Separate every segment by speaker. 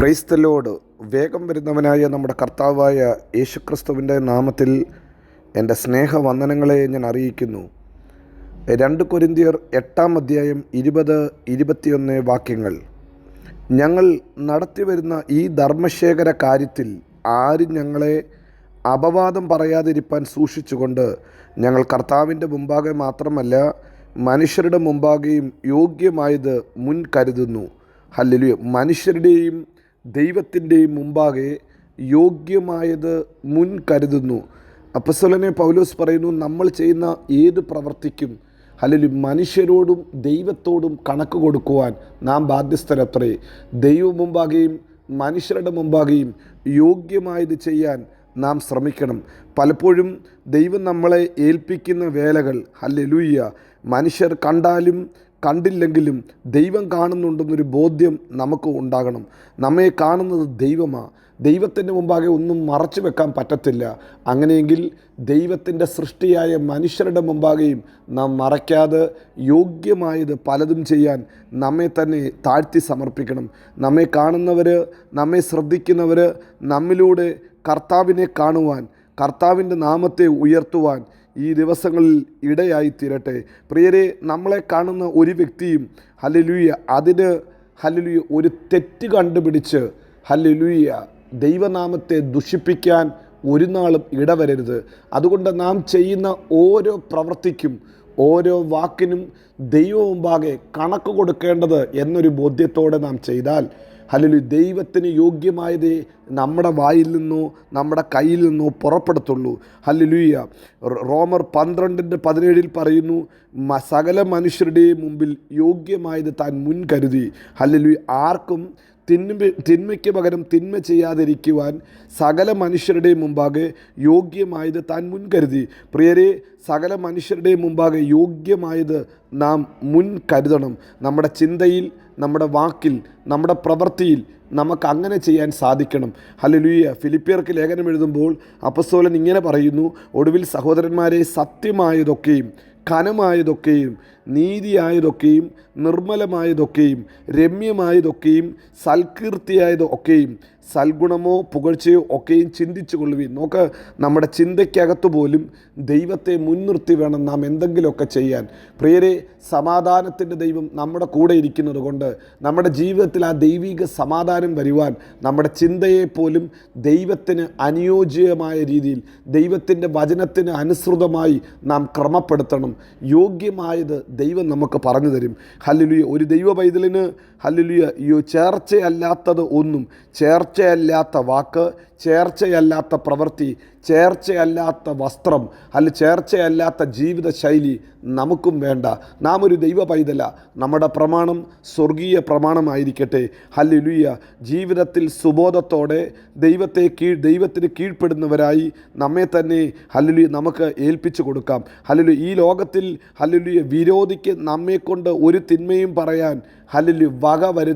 Speaker 1: ക്രൈസ്തലോട് വേഗം വരുന്നവനായ നമ്മുടെ കർത്താവായ യേശുക്രിസ്തുവിന്റെ നാമത്തിൽ എന്റെ സ്നേഹവന്ദനങ്ങളെ ഞാൻ അറിയിക്കുന്നു. രണ്ട് കൊരിന്തിയർ എട്ടാം അധ്യായം ഇരുപത് ഇരുപത്തിയൊന്ന് വാക്യങ്ങൾ. ഞങ്ങൾ നടത്തിവരുന്ന ഈ ധർമ്മശേഖര കാര്യത്തിൽ ആരും ഞങ്ങളെ അപവാദം പറയാതിരിപ്പാൻ സൂക്ഷിച്ചുകൊണ്ട് ഞങ്ങൾ കർത്താവിന്റെ മുമ്പാകെ മാത്രമല്ല മനുഷ്യരുടെ മുമ്പാകെയും യോഗ്യമായത് മുൻ കരുതുന്നു. ഹല്ലേലൂയ. മനുഷ്യരുടെയും ദൈവത്തിന്റെയും മുമ്പാകെ യോഗ്യമായത് മുൻ കരുതുന്നു. അപ്പസ്വലനെ പൗലോസ് പറയുന്നു നമ്മൾ ചെയ്യുന്ന ഏത് പ്രവർത്തിക്കും അല്ലെങ്കിൽ മനുഷ്യരോടും ദൈവത്തോടും കണക്ക് കൊടുക്കുവാൻ നാം ബാധ്യസ്ഥരത്രേ. ദൈവം മുമ്പാകെയും മനുഷ്യരുടെ മുമ്പാകെയും യോഗ്യമായത് ചെയ്യാൻ നാം ശ്രമിക്കണം. പലപ്പോഴും ദൈവം നമ്മളെ ഏൽപ്പിക്കുന്ന വേലകൾ ഹല്ലേലൂയ്യ മനുഷ്യർ കണ്ടാലും കണ്ടില്ലെങ്കിലും ദൈവം കാണുന്നുണ്ടെന്നൊരു ബോധ്യം നമുക്ക് ഉണ്ടാകണം. നമ്മെ കാണുന്നത് ദൈവമാണ് ദൈവത്തിന്റെ മുമ്പാകെ ഒന്നും മറച്ചു വെക്കാൻ പറ്റത്തില്ല. അങ്ങനെയെങ്കിൽ ദൈവത്തിന്റെ സൃഷ്ടിയായ മനുഷ്യരുടെ മുമ്പാകെയും നാം മറയ്ക്കാതെ യോഗ്യമായത് പലതും ചെയ്യാൻ നമ്മെ തന്നെ താഴ്ത്തി സമർപ്പിക്കണം. നമ്മെ കാണുന്നവർ നമ്മെ ശ്രദ്ധിക്കുന്നവർ നമ്മിലൂടെ കർത്താവിനെ കാണുവാൻ കർത്താവിന്റെ നാമത്തെ ഉയർത്തുവാൻ ഈ ദിവസങ്ങളിൽ ഇടയായി തീരട്ടെ. പ്രിയരെ നമ്മളെ കാണുന്ന ഒരു വ്യക്തിയും ഹലലുയ അതിന് ഹലലുയ ഒരു തെറ്റ് കണ്ടുപിടിച്ച് ഹലലുയ ദൈവനാമത്തെ ദുഷിപ്പിക്കാൻ ഒരു നാളും ഇടവരരുത്. അതുകൊണ്ട് നാം ചെയ്യുന്ന ഓരോ പ്രവൃത്തിക്കും ഓരോ വാക്കിനും ദൈവമുമ്പാകെ കണക്ക് കൊടുക്കേണ്ടത് എന്നൊരു ബോധ്യത്തോടെ നാം ചെയ്താൽ അല്ലെങ്കിൽ ദൈവത്തിന് യോഗ്യമായത് നമ്മുടെ വായിൽ നിന്നോ നമ്മുടെ കയ്യിൽ നിന്നോ പുറപ്പെടുത്തുള്ളൂ. ഹല്ലുലൂയ. റോമർ പന്ത്രണ്ടിന്റെ പതിനേഴിൽ പറയുന്നു സകല മനുഷ്യരുടെയും മുമ്പിൽ യോഗ്യമായത് താൻ മുൻകരുതി ഹല്ലുലൂയ. ആർക്കും തിന്മ തിന്മയ്ക്ക് പകരം തിന്മ ചെയ്യാതിരിക്കുവാൻ സകല മനുഷ്യരുടെ മുമ്പാകെ യോഗ്യമായത് താൻ മുൻകരുതി പ്രിയരെ സകല മനുഷ്യരുടെ മുമ്പാകെ യോഗ്യമായത് നാം മുൻകരുതണം നമ്മുടെ ചിന്തയിൽ നമ്മുടെ വാക്കിൽ നമ്മുടെ പ്രവൃത്തിയിൽ നമുക്ക് അങ്ങനെ ചെയ്യാൻ സാധിക്കണം. ഹല്ലേലൂയ. ഫിലിപ്പിയർക്ക് ലേഖനം എഴുതുമ്പോൾ അപ്പസ്തോലൻ ഇങ്ങനെ പറയുന്നു ഒടുവിൽ സഹോദരന്മാരെ സത്യമായതൊക്കെയും ഘനമായതൊക്കെയും നീതിയായതൊക്കെയും നിർമ്മലമായതൊക്കെയും രമ്യമായതൊക്കെയും സൽകീർത്തിയായത് ഒക്കെയും സൽഗുണമോ പുകഴ്ചയോ ഒക്കെയും ചിന്തിച്ചു കൊള്ളുവീൻ. നോക്ക് നമ്മുടെ ചിന്തയ്ക്കകത്ത് പോലും ദൈവത്തെ മുൻനിർത്തി വേണം നാം എന്തെങ്കിലുമൊക്കെ ചെയ്യാൻ. പ്രിയരെ സമാധാനത്തിന്റെ ദൈവം നമ്മുടെ കൂടെ ഇരിക്കുന്നത് കൊണ്ട് നമ്മുടെ ജീവിതത്തിൽ ആ ദൈവിക സമാധാനം വരുവാൻ നമ്മുടെ ചിന്തയെ പോലും ദൈവത്തിന് അനുയോജ്യമായ രീതിയിൽ ദൈവത്തിന്റെ വചനത്തിന് അനുസൃതമായി നാം ക്രമപ്പെടുത്തണം. യോഗ്യമായത് ദൈവം നമുക്ക് പറഞ്ഞു തരും. ഹല്ലുലിയ. ഒരു ദൈവ പൈതലിന് ഹല്ലുലിയ ചേർച്ചയല്ലാത്തത് ഒന്നും ചേർച്ചയല്ലാത്ത വാക്ക് ചേർച്ചയല്ലാത്ത പ്രവൃത്തി ചേർച്ചയല്ലാത്ത വസ്ത്രം അല്ല ചേർച്ചയല്ലാത്ത ജീവിതശൈലി നമുക്കും വേണ്ട. നാം ഒരു ദൈവ പൈതല നമ്മുടെ പ്രമാണം സ്വർഗീയ പ്രമാണമായിരിക്കട്ടെ. ഹല്ലുലുയ്യ ജീവിതത്തിൽ സുബോധത്തോടെ ദൈവത്തെ കീഴ് ദൈവത്തിന് കീഴ്പ്പെടുന്നവരായി നമ്മെ തന്നെ ഹല്ലുലുയ നമുക്ക് ഏൽപ്പിച്ചു കൊടുക്കാം. ഹല്ലുലു ഈ ലോകത്തിൽ ഹല്ലുലുയ വിരോധിക്ക് നമ്മെക്കൊണ്ട് ഒരു തിന്മയും പറയാൻ ഹല്ലുലു വക വരു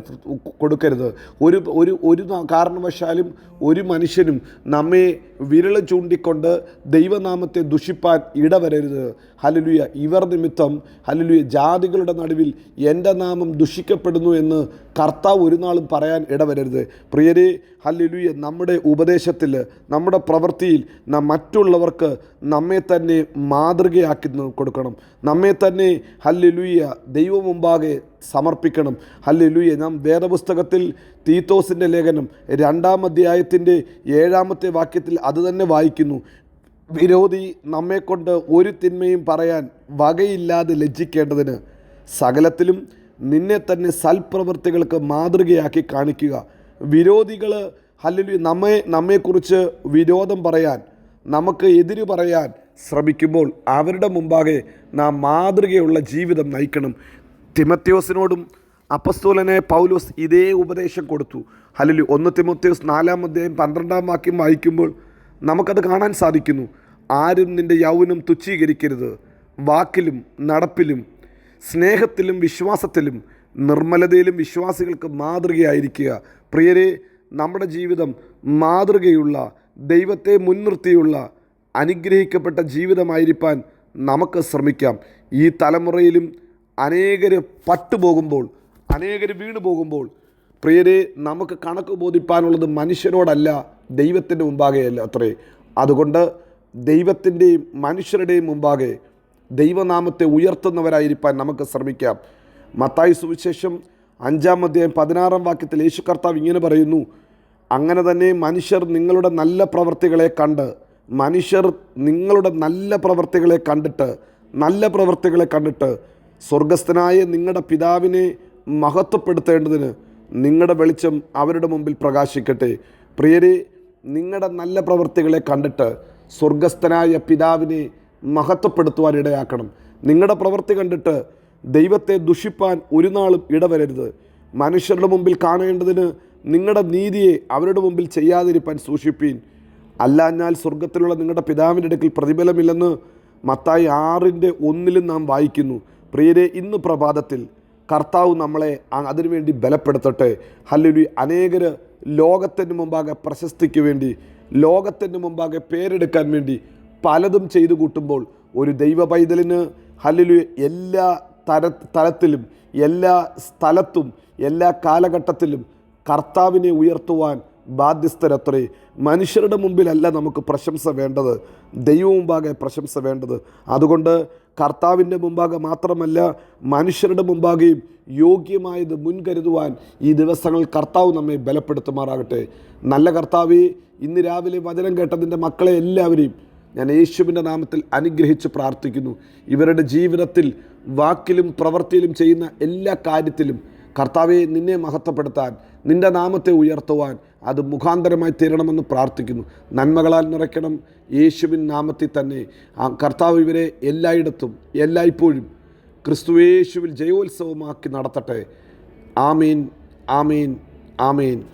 Speaker 1: കൊടുക്കരുത്. ഒരു ഒരു ഒരു കാരണവശാലും ഒരു മനുഷ്യനും നമ്മെ വിരൽ ചൂണ്ടിക്കൊണ്ട് ദൈവനാമത്തെ ദുഷിപ്പാൻ ഇടവരരുത്. ഹലലുയ ഇവർ നിമിത്തം ഹലലുയ ജാതികളുടെ നടുവിൽ എന്റെ നാമം ദുഷിക്കപ്പെടുന്നു എന്ന് കർത്താവ് ഒരു നാളും പറയാൻ ഇടവരരുത്. പ്രിയരെ ഹലലുയ നമ്മുടെ ഉപദേശത്തിൽ നമ്മുടെ പ്രവൃത്തിയിൽ നാം മറ്റുള്ളവർക്ക് നമ്മെ തന്നെ മാതൃകയാക്കി കൊടുക്കണം. നമ്മെ തന്നെ ഹല്ലിലുയ്യ ദൈവം മുമ്പാകെ സമർപ്പിക്കണം. ഹല്ലുയ നാം വേദപുസ്തകത്തിൽ തീത്തോസിന്റെ ലേഖനം രണ്ടാം അധ്യായത്തിന്റെ ഏഴാമത്തെ വാക്യത്തിൽ അത് തന്നെ വായിക്കുന്നു. വിരോധി നമ്മെക്കൊണ്ട് ഒരു തിന്മയും പറയാൻ വകയില്ലാതെ ലജ്ജിക്കേണ്ടതിന് സകലത്തിലും നിന്നെ തന്നെ സൽപ്രവൃത്തികൾക്ക് മാതൃകയാക്കി കാണിക്കുക. വിരോധികൾ അല്ലെങ്കിൽ നമ്മെ നമ്മെക്കുറിച്ച് വിരോധം പറയാൻ നമുക്ക് എതിര് പറയാൻ ശ്രമിക്കുമ്പോൾ അവരുടെ മുമ്പാകെ നാം മാതൃകയുള്ള ജീവിതം നയിക്കണം. തിമത്യോസിനോടും അപ്പസ്തോലനെ പൗലോസ് ഇതേ ഉപദേശം കൊടുത്തു. ഹലലു ഒന്ന് തിമത്യോസ് നാലാം അധ്യായം പന്ത്രണ്ടാം വാക്യം വായിക്കുമ്പോൾ നമുക്കത് കാണാൻ സാധിക്കുന്നു. ആരും നിന്റെ യൗവനം തുച്ഛീകരിക്കരുത്. വാക്കിലും നടപ്പിലും സ്നേഹത്തിലും വിശ്വാസത്തിലും നിർമ്മലതയിലും വിശ്വാസികൾക്ക് മാതൃകയായിരിക്കുക. പ്രിയരെ നമ്മുടെ ജീവിതം മാതൃകയുള്ള ദൈവത്തെ മുൻനിർത്തിയുള്ള അനുഗ്രഹിക്കപ്പെട്ട ജീവിതമായിരിക്കാൻ നമുക്ക് ശ്രമിക്കാം. ഈ തലമുറയിലും അനേകർ പട്ടുപോകുമ്പോൾ അനേകർ വീണു പോകുമ്പോൾ പ്രിയരെ നമുക്ക് കണക്ക് ബോധിപ്പാനുള്ളത് മനുഷ്യരോടല്ല ദൈവത്തിന്റെ മുമ്പാകെയല്ല അത്രേ. അതുകൊണ്ട് ദൈവത്തിന്റെയും മനുഷ്യരുടെയും മുമ്പാകെ ദൈവനാമത്തെ ഉയർത്തുന്നവരായിരിക്കാൻ നമുക്ക് ശ്രമിക്കാം. മത്തായി സുവിശേഷം അഞ്ചാം അധ്യായം പതിനാറാം വാക്യത്തിൽ യേശു കർത്താവ് ഇങ്ങനെ പറയുന്നു അങ്ങനെ തന്നെ മനുഷ്യർ നിങ്ങളുടെ നല്ല പ്രവൃത്തികളെ കണ്ട് മനുഷ്യർ നിങ്ങളുടെ നല്ല പ്രവൃത്തികളെ കണ്ടിട്ട് നല്ല പ്രവൃത്തികളെ കണ്ടിട്ട് സ്വർഗസ്ഥനായ നിങ്ങളുടെ പിതാവിനെ മഹത്വപ്പെടുത്തേണ്ടതിന് നിങ്ങളുടെ വെളിച്ചം അവരുടെ മുമ്പിൽ പ്രകാശിക്കട്ടെ. പ്രിയരെ നിങ്ങളുടെ നല്ല പ്രവൃത്തികളെ കണ്ടിട്ട് സ്വർഗസ്ഥനായ പിതാവിനെ മഹത്വപ്പെടുത്തുവാൻ ഇടയാക്കണം. നിങ്ങളുടെ പ്രവൃത്തി കണ്ടിട്ട് ദൈവത്തെ ദുഷിപ്പാൻ ഒരു നാളും ഇടവരരുത്. മനുഷ്യരുടെ മുമ്പിൽ കാണേണ്ടതിന് നിങ്ങളുടെ നീതിയെ അവരുടെ മുമ്പിൽ ചെയ്യാതിരിപ്പാൻ സൂക്ഷിപ്പീൻ. അല്ലാഞ്ഞാൽ സ്വർഗത്തിലുള്ള നിങ്ങളുടെ പിതാവിന്റെ അടുക്കൽ പ്രതിഫലമില്ലെന്ന് മത്തായി ആറിന്റെ ഒന്നിലും നാം വായിക്കുന്നു. പ്രിയരെ ഇന്ന് പ്രഭാതത്തിൽ കർത്താവ് നമ്മളെ അതിനുവേണ്ടി ബലപ്പെടുത്തട്ടെ. ഹല്ലുലി അനേകർ ലോകത്തിന് മുമ്പാകെ പ്രശസ്തിക്ക് വേണ്ടി ലോകത്തിന് മുമ്പാകെ പേരെടുക്കാൻ വേണ്ടി പലതും ചെയ്തു കൂട്ടുമ്പോൾ ഒരു ദൈവ പൈതലിന് ഹല്ലുലി എല്ലാ തര തലത്തിലും എല്ലാ സ്ഥലത്തും എല്ലാ കാലഘട്ടത്തിലും കർത്താവിനെ ഉയർത്തുവാൻ ബാധ്യസ്ഥരത്രേ. മനുഷ്യരുടെ മുമ്പിലല്ല നമുക്ക് പ്രശംസ വേണ്ടത്. ദൈവമുമ്പാകെ പ്രശംസ വേണ്ടത്. അതുകൊണ്ട് കർത്താവിന്റെ മുമ്പാകെ മാത്രമല്ല മനുഷ്യരുടെ മുമ്പാകെയും യോഗ്യമായത് മുൻകരുതുവാൻ ഈ ദിവസങ്ങൾ കർത്താവ് നമ്മെ ബലപ്പെടുത്തുമാറാകട്ടെ. നല്ല കർത്താവ് ഇന്ന് രാവിലെ വചനം കേട്ടതിന്റെ മക്കളെ എല്ലാവരെയും ഞാൻ യേശുവിന്റെ നാമത്തിൽ അനുഗ്രഹിച്ച് പ്രാർത്ഥിക്കുന്നു. ഇവരുടെ ജീവിതത്തിൽ വാക്കിലും പ്രവൃത്തിയിലും ചെയ്യുന്ന എല്ലാ കാര്യത്തിലും കർത്താവെ നിന്നെ മഹത്വപ്പെടുത്താൻ നിന്റെ നാമത്തെ ഉയർത്തുവാൻ അത് മുഖാന്തരമായി തീരണമെന്ന് പ്രാർത്ഥിക്കുന്നു. നന്മകളാൽ നിറയ്ക്കണം യേശുവിൻ നാമത്തിൽ തന്നെ. ആ കർത്താവ് ഇവരെ എല്ലായിടത്തും എല്ലായ്പ്പോഴും ക്രിസ്തുവേശുവിൽ ജയോത്സവമാക്കി നടത്തട്ടെ. ആമീൻ ആമീൻ ആമീൻ.